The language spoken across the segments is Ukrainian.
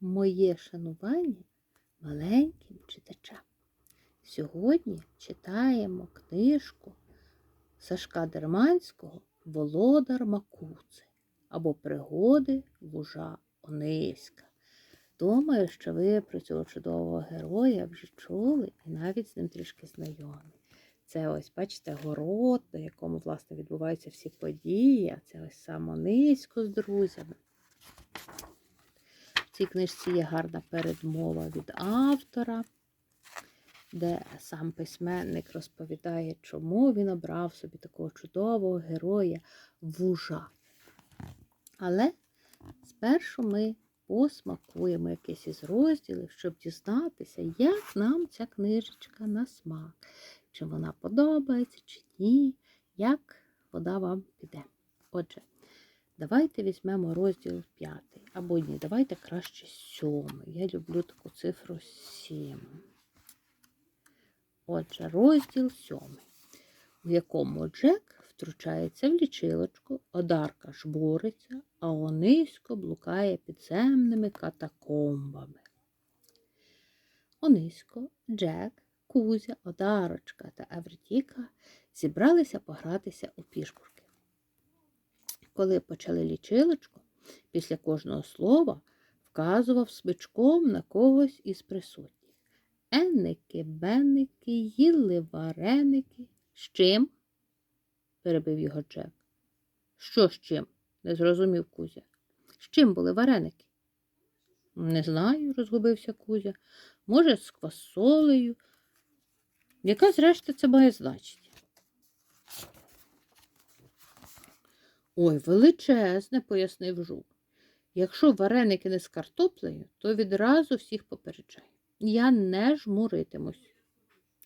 Моє шанування маленьким читачам. Сьогодні читаємо книжку Сашка Дерманського Володар Макуци або Пригоди вужа Ониська. Думаю, що ви про цього чудового героя вже чули і навіть з ним трішки знайомі. Це ось, бачите, город, на якому, власне, відбуваються всі події, це ось сам Онисько з друзями. Цій книжці є гарна передмова від автора, де сам письменник розповідає, чому він обрав собі такого чудового героя вужа. Але спершу ми посмакуємо якийсь із розділів, щоб дізнатися, як нам ця книжечка на смак. Чи вона подобається, чи ні, як вода вам піде. Отже, давайте візьмемо розділ п'ятий. Або ні, давайте краще сьомий. Я люблю таку цифру 7. Отже, розділ сьомий, у якому Джек втручається в лічилочку, одарка жбуриться, а Онисько блукає підземними катакомбами. Онисько, Джек, Кузя, Одарочка та Евредіка зібралися погратися у пішбурки. Коли почали лічилочку, після кожного слова вказував смичком на когось із присутніх. Енники, бенники, їли вареники. З чим? перебив його Джек. Що з чим? не зрозумів Кузя. З чим були вареники? Не знаю, розгубився Кузя. Може, з квасолею. Яка, зрешта, це має значення? Ой, величезне, пояснив жук. Якщо вареники не з картоплею, то відразу всіх попереджай. Я не жмуритимусь.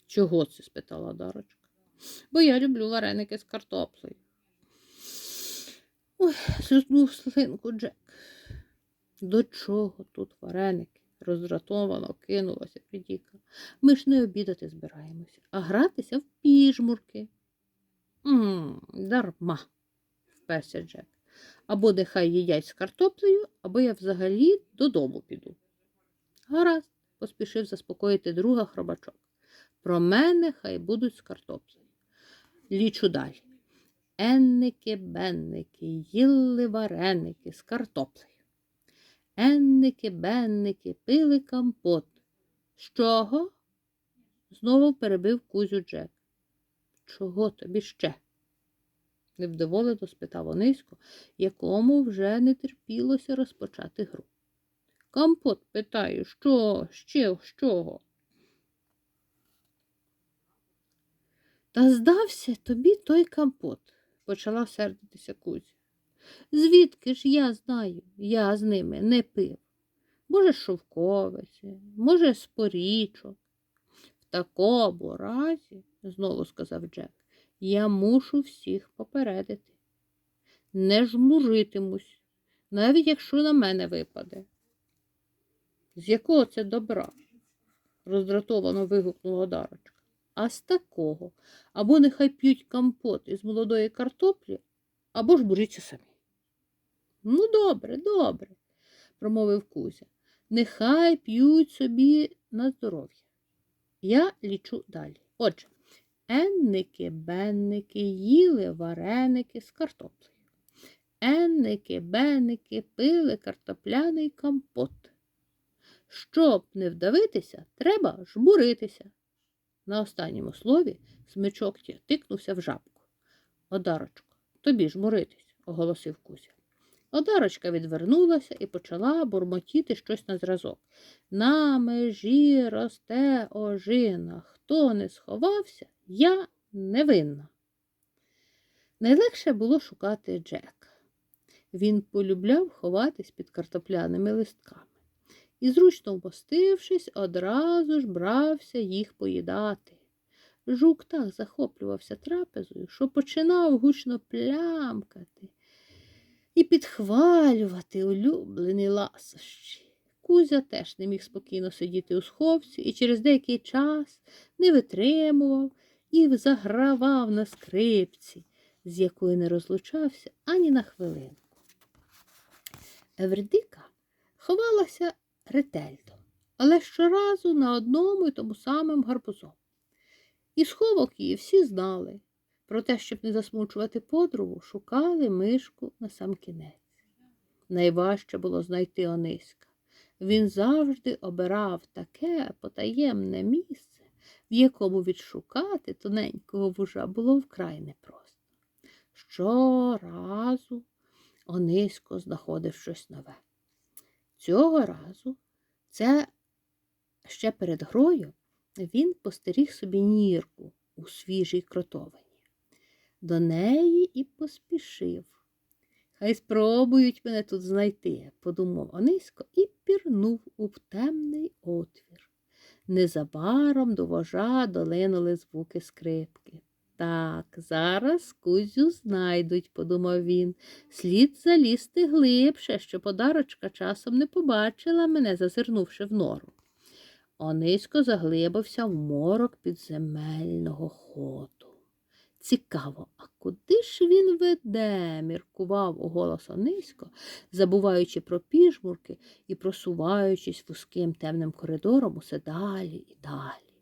Чого це? спитала Дарочка. Бо я люблю вареники з картоплею. Ой, зуснув слинку Джек. До чого тут вареники? роздратовано кинулася Фредіка. Ми ж не обідати збираємося, а гратися в піжмурки. Мм, дарма, вперся Джек. Або нехай їдять з картоплею, або я взагалі додому піду. Гаразд, поспішив заспокоїти друга хробачок. Про мене хай будуть з картоплею. Лічу далі. Енники, бенники, їли вареники з картоплею. Енники, бенники, пили компот. З чого? Знову перебив кузю Джек. Чого тобі ще? Невдоволено спитав Онисько, якому вже не терпілося розпочати гру. Компот, питаю, що, ще з чого? Та здався тобі той компот, почала сердитися Кузя. Звідки ж я знаю, я з ними не пив. Може, шовковиці, може, з порічок. В такому разі, знову сказав Джек, я мушу всіх попередити. Не жмуритимусь, навіть якщо на мене випаде. З якого це добра? роздратовано вигукнула Дарочка. А з такого або нехай п'ють компот із молодої картоплі, або ж буріться самі. Ну, добре, добре, промовив Кузя. Нехай п'ють собі на здоров'я. Я лічу далі. Отже, енники, бенники їли вареники з картоплею. Енники, бенники пили картопляний компот. Щоб не вдавитися, треба жбуритися. На останньому слові смичок тикнувся в жабку. Одарочко, тобі жмуритись, оголосив Кузя. Одарочка відвернулася і почала бурмотіти щось на зразок. На межі росте ожина. Хто не сховався, я невинна. Найлегше було шукати Джека. Він полюбляв ховатись під картопляними листками і, зручно вмостившись, одразу ж брався їх поїдати. Жук так захоплювався трапезою, що починав гучно плямкати і підхвалювати улюблені ласощі. Кузя теж не міг спокійно сидіти у сховці і через деякий час не витримував і загравав на скрипці, з якою не розлучався ані на хвилинку. Евредика ховалася ретельно, але щоразу на одному й тому самому гарбузом. І сховок її всі знали. Проте, щоб не засмучувати подругу, шукали мишку на сам кінець. Найважче було знайти Ониська. Він завжди обирав таке потаємне місце, в якому відшукати тоненького вужа було вкрай непросто. Щоразу Онисько знаходив щось нове. Цього разу, це ще перед грою, він постеріг собі нірку у свіжій кротовині. До неї і поспішив. Хай спробують мене тут знайти, подумав Онисько і пірнув у темний отвір. Незабаром до вожа долинули звуки скрипки. Так, зараз кузю знайдуть, подумав він. Слід залізти глибше, що подарочка часом не побачила мене, зазирнувши в нору. Онисько заглибився в морок підземельного ходу. Цікаво, а куди ж він веде? міркував голос Онисько, забуваючи про піжмурки і просуваючись вузьким темним коридором усе далі і далі.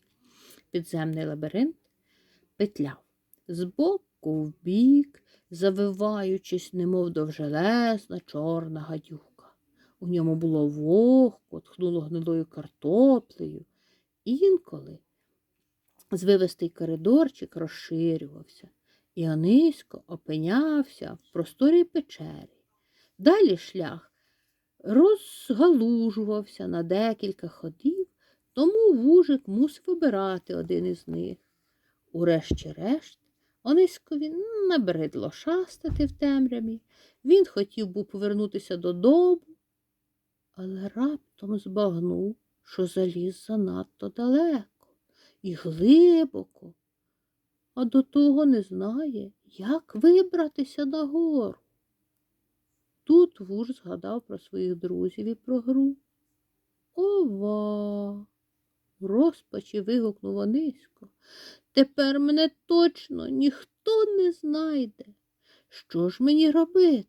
Підземний лабіринт петляв збоку в бік, завиваючись, немов довжелезна чорна гадюка. У ньому було вогко, тхнуло гнилою картоплею. Інколи звивистий коридорчик розширювався, і Онисько опинявся в просторій печері. Далі шлях розгалужувався на декілька ходів, тому вужик мусив обирати один із них. Урешті-решт, Ониськові набридло шастати в темряві. Він хотів був повернутися додому, але раптом збагнув, що заліз занадто далеко і глибоко, а до того не знає, як вибратися нагору. Тут вуж згадав про своїх друзів і про гру. Ова! Розпачі вигукнув Онисько. Тепер мене точно ніхто не знайде. Що ж мені робити?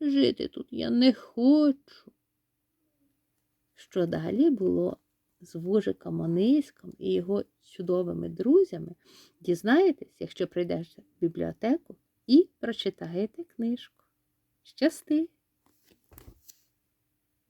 Жити тут я не хочу. Що далі було з вужиком Ониськом і його чудовими друзями, дізнаєтесь, якщо прийдете в бібліотеку і прочитаєте книжку. Щасти!